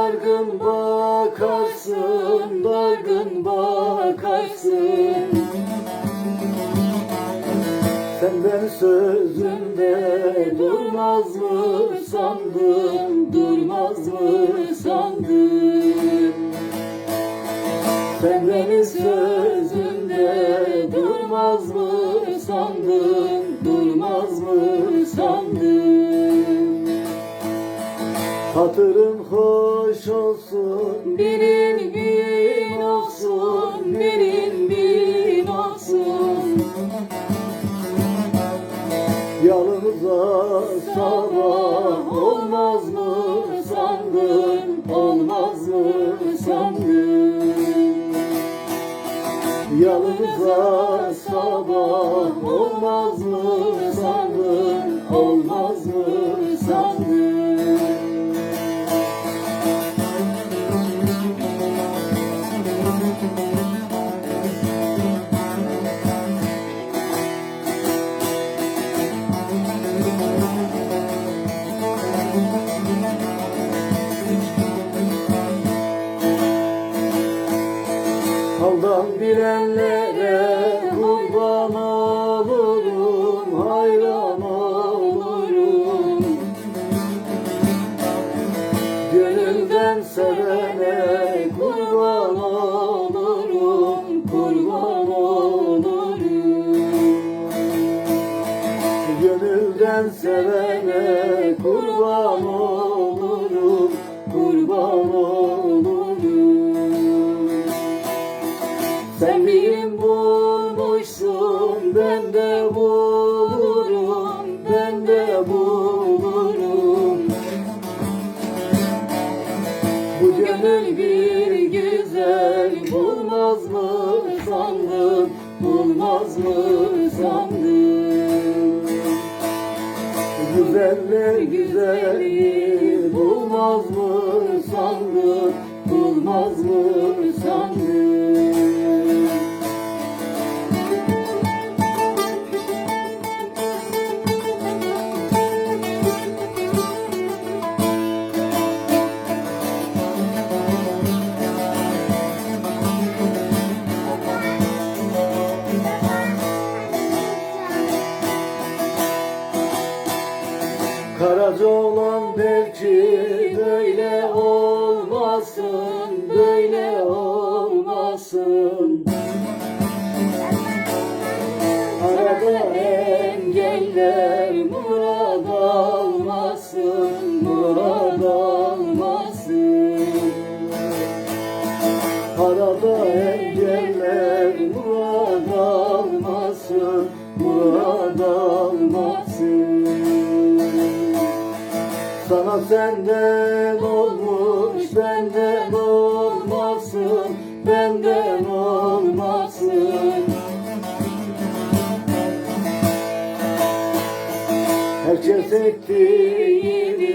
Dargın bakarsın dargın bakarsın. Senden sözünde durmaz mı sandın durmaz mı sandın? Sen beni sözünde Hatırın hoş olsun Birin bin olsun Birin bin olsun. Yanımıza sabah olmaz mı sandın Olmaz mı sandın? Yanımıza sabah olmaz mı sandın Olmaz mı sandın Gönülden sevene kurban olurum, kurban olurum. Gönülden sevene kurban olurum, kurban olurum. Güzel bulmaz mı sandın, bulmaz mı sandın? Güzeller güzeli bulmaz mı sandın, bulmaz mı sandın? Karaca olan belki böyle olmasın, böyle olmasın. Arada engeller murad almasın, murad almasın. Arada Sana senden olmuş benden olmasın benden olmasın. Herkes ettiğini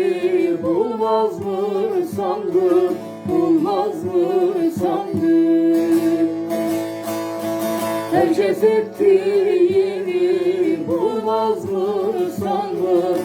bulmaz mı sandın bulmaz mı sandın Herkes ettiğini bulmaz mı sandın